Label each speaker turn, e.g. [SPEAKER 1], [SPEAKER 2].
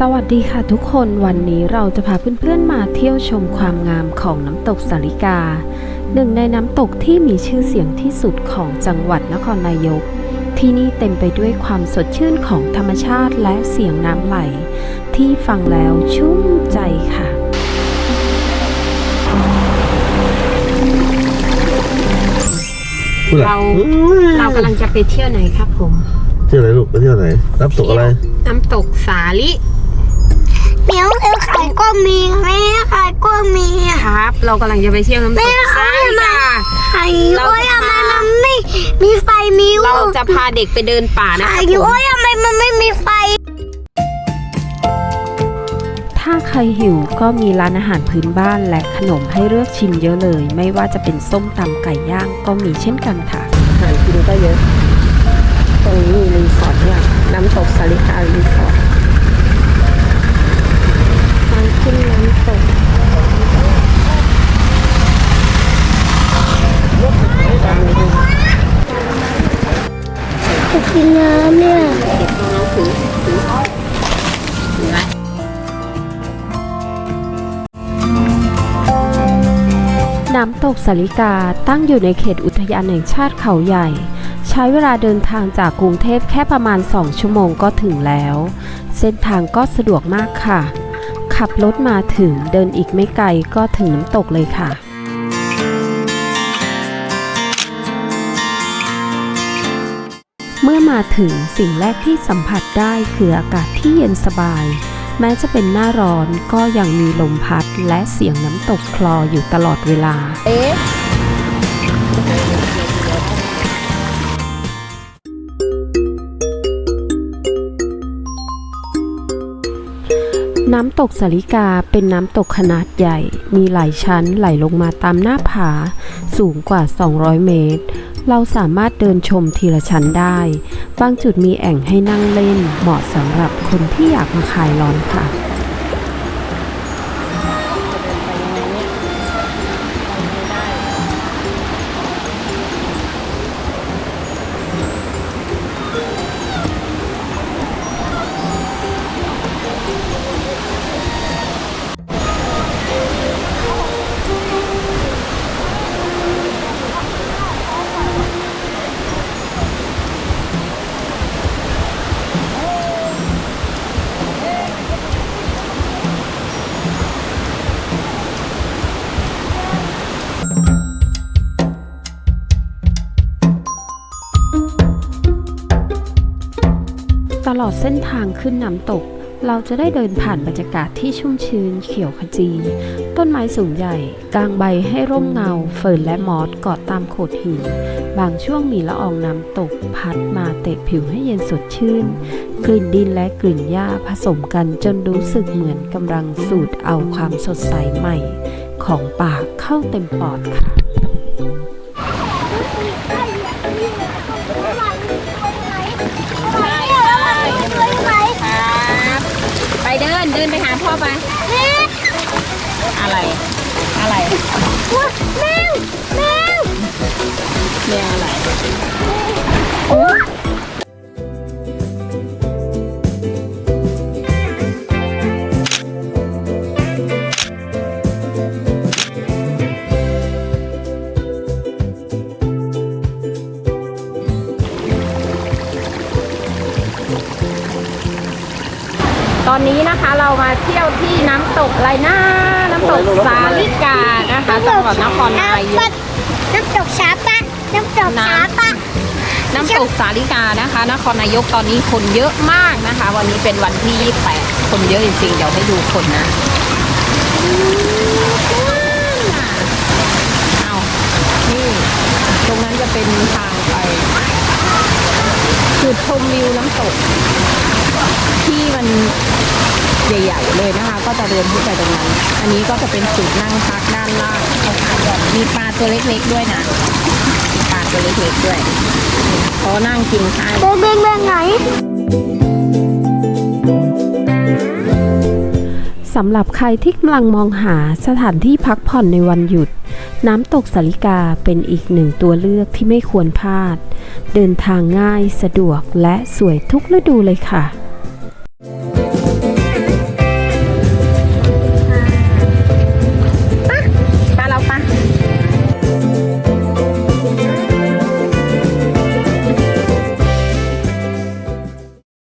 [SPEAKER 1] สวัสดีค่ะทุกคนวันนี้เราจะพาเพื่อนๆมาเที่ยวชมความงามของน้ำตกสาริกา หนึ่งในน้ำตกที่มีชื่อเสียงที่สุดของจังหวัดนครนายก ที่นี่เต็มไปด้วยความสดชื่นของธรรมชาติและเสียงน้ำไหล ที่ฟังแล้วชุ่มใจค่ะ
[SPEAKER 2] พูดอะไร
[SPEAKER 1] เรา
[SPEAKER 2] อ้ย
[SPEAKER 1] เรากำลังจะไปเที่ยวไหนครับผม
[SPEAKER 2] เที่ยวไหนลูกไปเที่ยวไหนน้ำตกอะไร
[SPEAKER 1] น้ำตกสาลิ
[SPEAKER 3] เดี๋ยวเอวขายก็มีแม่ขายก็มี
[SPEAKER 1] ครับ เรากำลังจะไปเที่ยวน้ำตกสาลิกา
[SPEAKER 3] ขาย
[SPEAKER 1] เรา
[SPEAKER 3] โอ้ย
[SPEAKER 1] จะ
[SPEAKER 3] ทำไม
[SPEAKER 1] พา
[SPEAKER 3] มันไม่มีไฟมี
[SPEAKER 1] เราจะพาเด็กไปเดินป่านะค
[SPEAKER 3] ขา
[SPEAKER 1] รั
[SPEAKER 3] ย
[SPEAKER 1] บผม
[SPEAKER 3] โอ้ยทำไมมันไม่มีไฟ
[SPEAKER 1] ถ้าใครหิวก็มีร้านอาหารพื้นบ้านและขนมให้เลือกชิมเยอะเลย ไม่ว่าจะเป็นส้มตำไก่ย่างก็มีเช่นกันค่ะอาหารกินก็เยอะ ตรงนี้มีรีสอร์ทเนี่ยน้ำตกสาริการีส น้ำตกสาริกาตั้งอยู่ในเขตอุทยานแห่งชาติเขาใหญ่ ใช้เวลาเดินทางจากกรุงเทพแค่ประมาณ 2 ชั่วโมงก็ถึงแล้ว เส้นทางก็สะดวกมากค่ะ ขับรถมาถึงเดินอีกไม่ไกลก็ถึงน้ำตกเลยค่ะเมื่อมาถึงสิ่งแรกที่สัมผัสได้คืออากาศที่เย็นสบาย แม้จะเป็นหน้าร้อนก็ยังมีลมพัดและเสียงน้ำตกคลออยู่ตลอดเวลา เอ๊ะน้ำตกสาริกาเป็นน้ำตกขนาดใหญ่ มีหลายชั้นไหลลงมาตามหน้าผา สูงกว่า 200 เมตร เราสามารถเดินชมทีละชั้นได้ บางจุดมีแอ่งให้นั่งเล่น เหมาะสำหรับคนที่อยากมาคลายร้อนค่ะ ลอดเส้นทางขึ้นน้ำตก เราจะได้เดินผ่านบรรยากาศที่ชุ่มชื้นเขียวขจี ต้นไม้สูงใหญ่ กลางใบให้ร่มเงา เฟิร์นและมอสเกอดตามโขดหิน บางช่วงมีละอองน้ำตก พัดมาเตะผิวให้เย็นสดชื่น กลิ่นดินและกลิ่นหญ้าผสมกันจนรู้สึกเหมือนกำลังสูดเอาความสดใสใหม่ ของป่าเข้าเต็มปอดค่ะ
[SPEAKER 4] อะไร
[SPEAKER 3] แมวแมว
[SPEAKER 4] แมวอะไร ตอนนี้นะคะเรามาเที่ยวที่น้ำตกไรหน้าน้ำตกสาลิกานะคะจังหวัดนครนายก
[SPEAKER 3] น้ำตกช้าปะน้ำตกช้าปะ
[SPEAKER 4] น้ำตกสาลิกานะคะ นครนายกตอนนี้คนเยอะมากนะคะ วันนี้เป็นวันที่ 28 คนเยอะจริงๆ เดี๋ยวให้ดูคนนะเอานี่ตรงนั้นจะเป็นทางไปจุดชมวิวน้ำตกที่มัน ใหญ่ๆเลยนะคะ ก็จะเดินขึ้นไปตรงนั้น อันนี้ก็จะเป็นจุดนั่งพักด้านล่างมีปลาตัวเล็กๆด้วยนะมีปลาตัวเล็กๆด้วยเขานั่งกินข้าว
[SPEAKER 3] เดินเดินเดินไหน
[SPEAKER 1] สำหรับใครที่กำลังมองหาสถานที่พักผ่อนในวันหยุด น้ำตกสาริกาเป็นอีกหนึ่งตัวเลือกที่ไม่ควรพลาด เดินทางง่ายสะดวกและสวยทุกฤดูเลยค่ะ Thank you.